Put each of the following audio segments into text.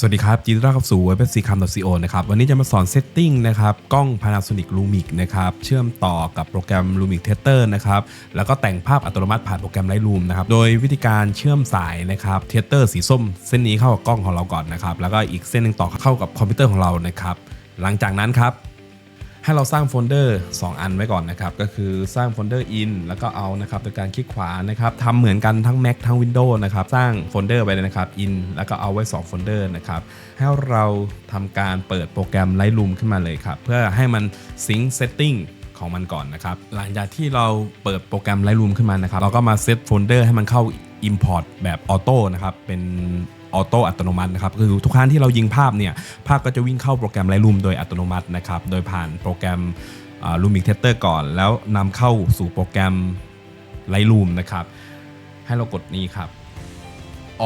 สวัสดีครับจีนต้อนรับเข้าสู่ w e b c c a m c o นะครับวันนี้จะมาสอนเซตติ้งนะครับกล้อง Panasonic Lumix นะครับเชื่อมต่อกับโปรแกรม Lumix Theater นะครับแล้วก็แต่งภาพอัตโนมัติผ่านโปรแกรม Lightroom นะครับโดยวิธีการเชื่อมสายนะครับ Theater สีส้ม เส้นนี้เข้ากับกล้องของเราก่อนนะครับแล้วก็อีกเส้นหนึ่งต่อเข้ากับคอมพิวเตอร์ของเรานะครับหลังจากนั้นครับ ให้เราสร้างโฟลเดอร์ 2 อันไว้ก่อนนะครับ ก็คือสร้างโฟลเดอร์ in แล้วก็เอานะครับโดยการคลิกขวานะครับทำเหมือนกันทั้ง Mac ทั้ง Windows นะครับสร้างโฟลเดอร์ไว้เลยนะครับ in แล้วก็เอาไว้ 2 โฟลเดอร์นะครับให้เราทำการเปิดโปรแกรม Lightroom ขึ้นมาเลยครับ เพื่อให้มันซิง c ์ setting ของมันก่อนนะครับ หลังจากที่เราเปิดโปรแกรม Lightroom ขึ้นมานะครับ เราก็มาเซตโฟลเดอร์ให้มันเข้า Import แบบออโต้นะครับ เป็น ออโต้อัตโนมัตินะครับคือทุกครั้งที่เรายิงภาพเนี่ยภาพก็จะวิ่งเข้าโปรแกรม Lightroom โดยอัตโนมัตินะครับโดยผ่านโปรแกรมลูมิกเทสเตอร์ก่อน แล้วนำเข้าสู่โปรแกรม Lightroom นะครับให้เรากดนี้ครับ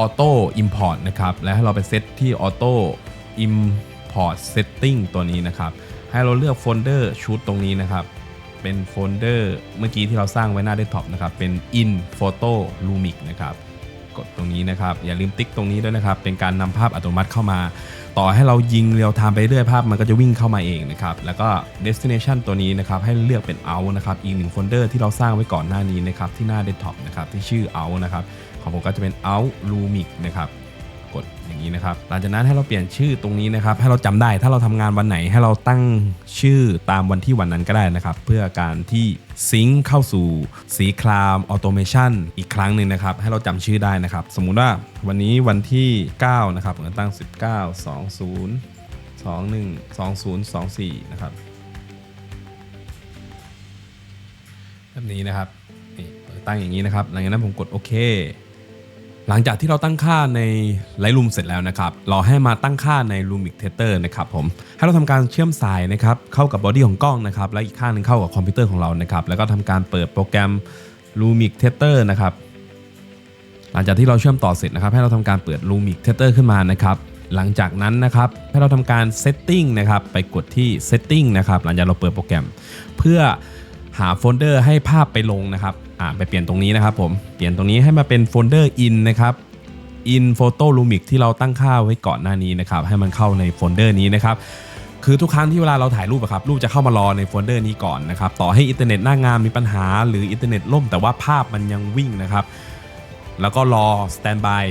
Auto Import นะครับแล้วให้เราไปเซตที่ Auto Import Setting ตัวนี้นะครับให้เราเลือกโฟลเดอร์ชุดตรงนี้นะครับเป็นโฟลเดอร์เมื่อกี้ที่เราสร้างไว้หน้าเดสก์ท็อปนะครับเป็น In Photo Lumix นะครับ กดตรงนี้นะครับ อย่าลืมติ๊กตรงนี้ด้วยนะครับ เป็นการนำภาพอัตโนมัติเข้ามา ต่อให้เรายิงเรียวไทม์ไปเรื่อยภาพมันก็จะวิ่งเข้ามาเองนะครับ แล้วก็ destination ตัวนี้นะครับให้เลือกเป็น out นะครับ อีกหนึ่งโฟลเดอร์ที่เราสร้างไว้ก่อนหน้านี้นะครับที่หน้า desktop นะครับที่ชื่อ out นะครับของผมก็จะเป็น out lumix นะครับ กดอย่างนี้นะครับ หลังจากนั้นให้เราเปลี่ยนชื่อตรงนี้นะครับ ให้เราจำได้ถ้าเราทำงานวันไหนให้เราตั้งชื่อตามวันที่วันนั้นก็ได้นะครับ เพื่อการที่ซิงค์เข้าสู่สีคลามออโตเมชันอีกครั้งหนึ่งนะครับ ให้เราจำชื่อได้นะครับ สมมุติว่าวันนี้วันที่9นะครับผมตั้ง 19 20 21 20 24นะครับแบบนี้นะครับนี่ตั้งอย่างนี้นะครับ หลังจากนั้นผมกดโอเค หลังจากที่เราตั้งค่าใน Lightroom เสร็จแล้วนะครับ เราให้มาตั้งค่าใน Lumix Theater นะครับผม ให้เราทำการเชื่อมสายนะครับเข้ากับบอดี้ของกล้องนะครับและอีกข้างหนึงเข้ากับคอมพิวเตอร์ของเรานะครับ แล้วก็ทำการเปิดโปรแกรม Lumix Theater นะครับ หลังจากที่เราเชื่อมต่อเสร็จนะครับ ให้เราทำการเปิด Lumix Theater ขึ้นมานะครับ หลังจากนั้นนะครับให้เราทำการ Setting นะครับไปกดที่ Setting นะครับหลังจากเราเปิดโปรแกรม เพื่อ หาโฟลเดอร์ให้ภาพไปลงนะครับอ่าไปเปลี่ยนตรงนี้นะครับผมเปลี่ยนตรงนี้ให้มาเป็นโฟลเดอร์ in นะครับ in photo lumix ที่เราตั้งค่าไว้ก่อนหน้านี้นะครับให้มันเข้าในโฟลเดอร์นี้นะครับคือทุกครั้งที่เวลาเราถ่ายรูปอะครับรูปจะเข้ามารอในโฟลเดอร์นี้ก่อนนะครับต่อให้อินเทอร์เน็ตหน้างานมีปัญหา หรืออินเทอร์เน็ตล่มแต่ว่าภาพมันยังวิ่งนะครับแล้วก็รอสแตนบาย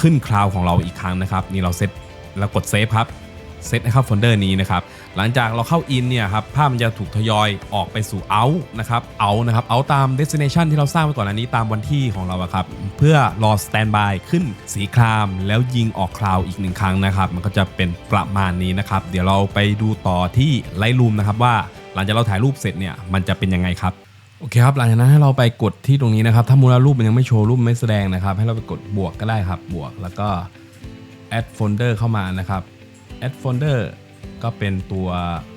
ขึ้นคลาวของเราอีกครั้งนะครับนี่เราเซตแล้วกดเซฟครับ เซตให้เข้าโฟลเดอร์นี้นะครับหลังจากเราเข้า in เนี่ยครับภาพมันจะถูกทยอยออกไปสู่ out นะครับ out นะครับ out ตาม destination ที่เราสร้างไว้ก่อนอันนี้ตามวันที่ของเราครับเพื่อรอ standby ขึ้นสีคราม แล้วยิงออกคลาวอีกหนึ่งครั้งนะครับ มันก็จะเป็นประมาณนี้นะครับ เดี๋ยวเราไปดูต่อที่ Lightroom นะครับว่าหลังจากเราถ่ายรูปเสร็จเนี่ยมันจะเป็นยังไงครับโอเคครับหลังจากนั้นให้เราไปกดที่ตรงนี้นะครับ ถ้ามูลรูปมันยังไม่โชว์รูปไม่แสดงนะครับ ให้เราไปกดบวกก็ได้ครับบวกแล้วก็ add folder เข้ามานะครับ add folder ก็เป็นตัว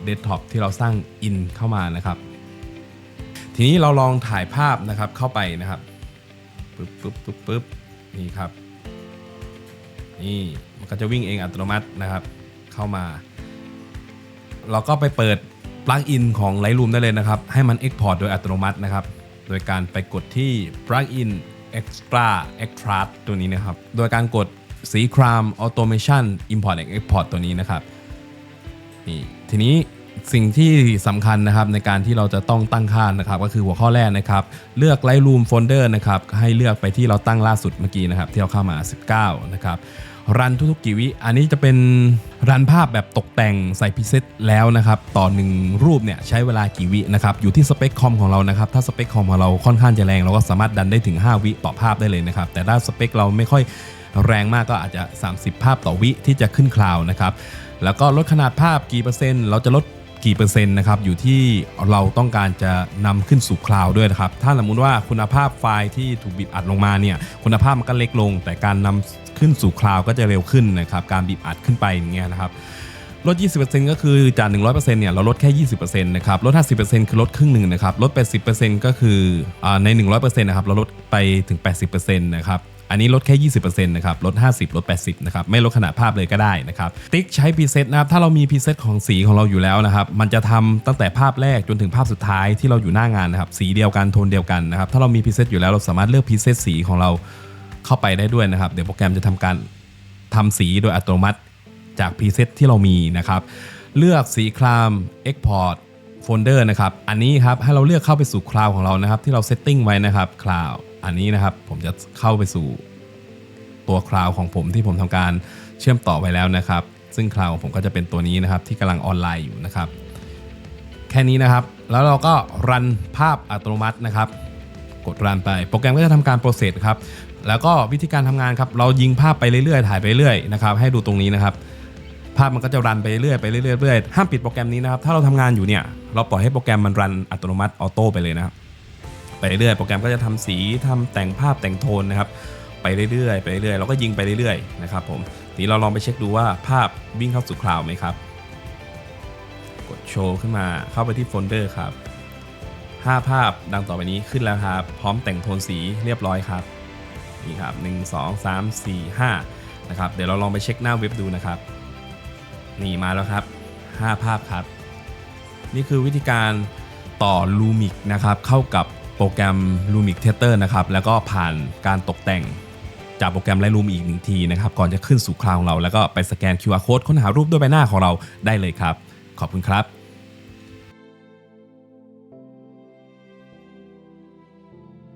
desktop ที่เราสร้าง in เข้ามานะครับ ทีนี้เราลองถ่ายภาพนะครับเข้าไปนะครับปึ๊บปึ๊บปึ๊บปึ๊บนี่ครับ นี่มันก็จะวิ่งเองอัตโนมัตินะครับ เข้ามา เราก็ไปเปิดปลั๊กอินของ Lightroom ได้เลยนะครับ ให้มัน Export โดยอัตโนมัตินะครับ โดยการไปกดที่ Plugin Extra Extract ตัวนี้นะครับ โดยการกด สีคราม Automation Import and Export ตัวนี้นะครับนี่ทีนี้สิ่งที่สำคัญนะครับในการที่เราจะต้องตั้งค่านะครับ ก็คือหัวข้อแรกนะครับ เลือก Lightroom Folder นะครับ ให้เลือกไปที่เราตั้งล่าสุดเมื่อกี้นะครับ ที่เราเข้ามา 19 นะครับรันทุกๆกี่วิอันนี้จะเป็นรันภาพแบบตกแต่งใส่พิเศษแล้วนะครับ ต่อหนึ่งรูปเนี่ยใช้เวลากี่วินะครับ อยู่ที่สเปคคอมของเรานะครับ ถ้าสเปคคอมของเราค่อนข้างจะแรง เราก็สามารถดันได้ถึง 5 วิต่อภาพได้เลยนะครับ แต่ถ้าสเปคเราไม่ค่อย แรงมากก็อาจจะ 30 ภาพต่อวิที่จะขึ้นคลาวนะครับ แล้วก็ลดขนาดภาพกี่เปอร์เซ็นต์ เราจะลดกี่เปอร์เซ็นต์นะครับอยู่ที่เราต้องการจะนำขึ้นสู่คลาวด์ด้วยนะครับ ถ้าสมมติว่าคุณภาพไฟล์ที่ถูกบีบอัดลงมาเนี่ยคุณภาพมันก็เล็กลง แต่การนำขึ้นสู่คลาวด์ก็จะเร็วขึ้นนะครับการบีบอัดขึ้นไปอย่างเงี้ยนะครับลด 20%ก็คือจาก 100%เนี่ยเราลดแค่ 20%นะครับลด 50%คือลดครึ่งหนึ่งนะครับลด 80%ก็คือใน 100%นะครับเราลดไปถึง 80%นะครับ อันนี้ลดแค่ 20%นะครับลด 50 ลด 80 นะครับ ไม่ลดขนาดภาพเลยก็ได้นะครับ ติ๊กใช้พรีเซตนะครับ ถ้าเรามีพรีเซตของสีของเราอยู่แล้วนะครับ มันจะทำตั้งแต่ภาพแรกจนถึงภาพสุดท้ายที่เราอยู่หน้างานนะครับ สีเดียวกัน โทนเดียวกันนะครับ ถ้าเรามีพรีเซตอยู่แล้วเราสามารถเลือกพรีเซตสีของเราเข้าไปได้ด้วยนะครับ เดี๋ยวโปรแกรมจะทำการทำสีโดยอัตโนมัติจากพรีเซตที่เรามีนะครับ เลือกสีคราม Export Folder นะครับ อันนี้ครับ ให้เราเลือกเข้าไปสู่คลาวของเรานะครับ ที่เราเซตติ้งไว้นะครับคลาว อันนี้นะครับผมจะเข้าไปสู่ตัวคลาวของผมที่ผมทำการเชื่อมต่อไว้แล้วนะครับ ซึ่งคลาวของผมก็จะเป็นตัวนี้นะครับที่กำลังออนไลน์อยู่นะครับ แค่นี้นะครับ แล้วเราก็รันภาพอัตโนมัตินะครับ กดรันไปโปรแกรมก็จะทำการโปรเซสครับแล้วก็วิธีการทำงานครับ เรายิงภาพไปเรื่อยๆถ่ายไปเรื่อยๆนะครับ ให้ดูตรงนี้นะครับ ภาพมันก็จะรันไปเรื่อยๆไปเรื่อยๆเรื่อยห้ามปิดโปรแกรมนี้นะครับ ถ้าเราทำงานอยู่เนี่ย เราปล่อยให้โปรแกรมมันรันอัตโนมัติออโต้ไปเลยนะครับ ไปเรื่อยๆโปรแกรมก็จะทำสีทำแต่งภาพแต่งโทนนะครับไปเรื่อยๆไปเรื่อยๆเราก็ยิงไปเรื่อยๆนะครับผมทีนี้เราลองไปเช็คดูว่าภาพวิ่งเข้าสู่คลาวด์ไหมครับ กดโชว์ขึ้นมาเข้าไปที่โฟลเดอร์ครับ5ภาพดังต่อไปนี้ขึ้นแล้วครับ พร้อมแต่งโทนสีเรียบร้อยครับนี่ครับ 1 2 3 4 5นะครับเดี๋ยวเราลองไปเช็คหน้าเว็บดูนะครับ นี่มาแล้วครับ 5 ภาพครับ นี่คือวิธีการต่อ Lumix นะครับเข้ากับ โปรแกรม Lumic t e t e r นะครับแล้วก็ผ่านการตกแต่งจากโปรแกรม Lightroom อีกหนึ่งทีนะครับก่อนจะขึ้นสู่คลาวของเรา แล้วก็ไปสแกน QR Code ค้นหารูปด้วยใบหน้าของเราได้เลยครับ ขอบคุณครับ